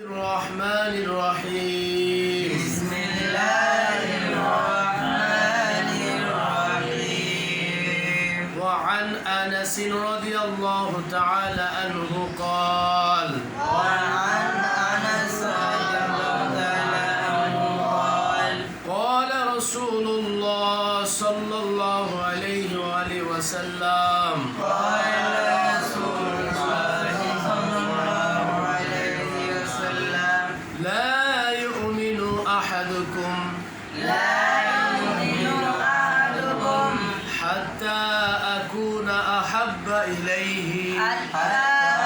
الرحمن الرحيم. بسم الله الرحمن الرحيم وعن أنس رضي الله تعالى عنه قال وعن أنس رضي الله تعالى عنه قال قال رسول الله صلى الله عليه وآله وسلم قال إليه حتى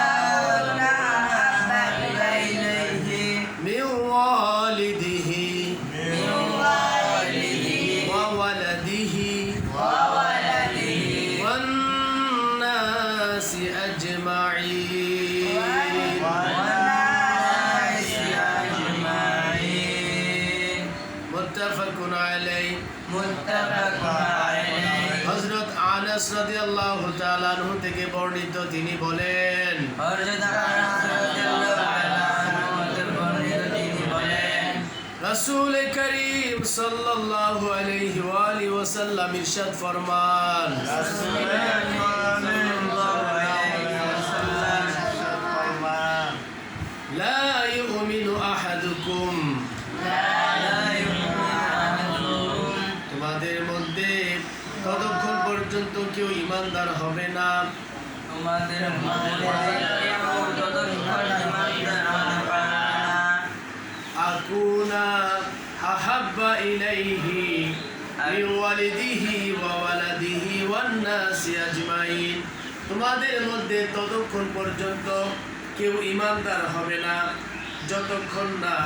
মুত্তাফাকুন علی মুত্তাফাকুন হযরত আনাস রাদিয়াল্লাহু তাআলা আনহু থেকে বর্ণিত তিনি বলেন হযরত আনাস রাদিয়াল্লাহু তাআলা রাসূল করিম সাল্লাল্লাহু আলাইহি ওয়া আলিহি ওয়াসাল্লাম ইরশাদ ফরমান। রাসূল ইমানদার হবে না। আকুনা আহাব্বা ইলাইহি ওয়ান তোমাদের মধ্যে ততক্ষণ পর্যন্ত কেউ ইমানদার হবে না। যতক্ষণ না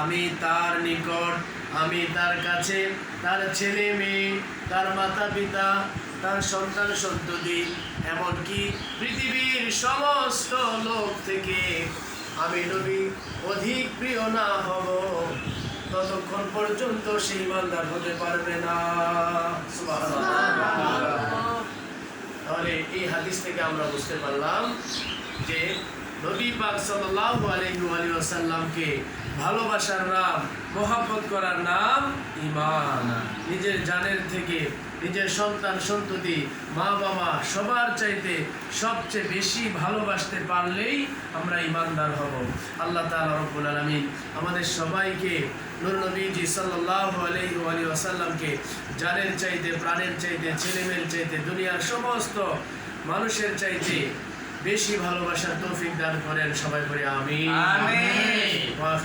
আমি তার নিকট আমি তার কাছে তার ছেলে মেয়ে তার মাতা পিতা তার সন্তান সন্ততি এমনকি পৃথিবীর সমস্ত লোক থেকে আমি নবী, অধিক প্রিয় না হব। ততক্ষণ পর্যন্ত সেই ইমানদার হতে পারবে না। তাহলে এই হাদিস থেকে আমরা বুঝতে পারলাম যে নবী পাক সাল্লাল্লাহু আলাইহি ওয়া সাল্লামকে ভালোবাসার নাম মোহাব্বত করার নাম ঈমান। নিজের জানের থেকে নিজের সন্তান সন্ততি মা বাবা সবার চাইতে সবচেয়ে বেশি ভালোবাসতে পারলেই আমরা ইমানদার হব। আল্লাহ তাআলা রব্বুল আলামিন আমাদের সবাইকে নূর নবীজি সাল্লাল্লাহু আলাইহি ওয়া সাল্লামকে জানের চাইতে, প্রাণের চাইতে, ছেলেমেয়ের চাইতে, দুনিয়ার সমস্ত মানুষের চাইতে বেশি ভালোবাসার তৌফিক দান করেন সবাই করে আমি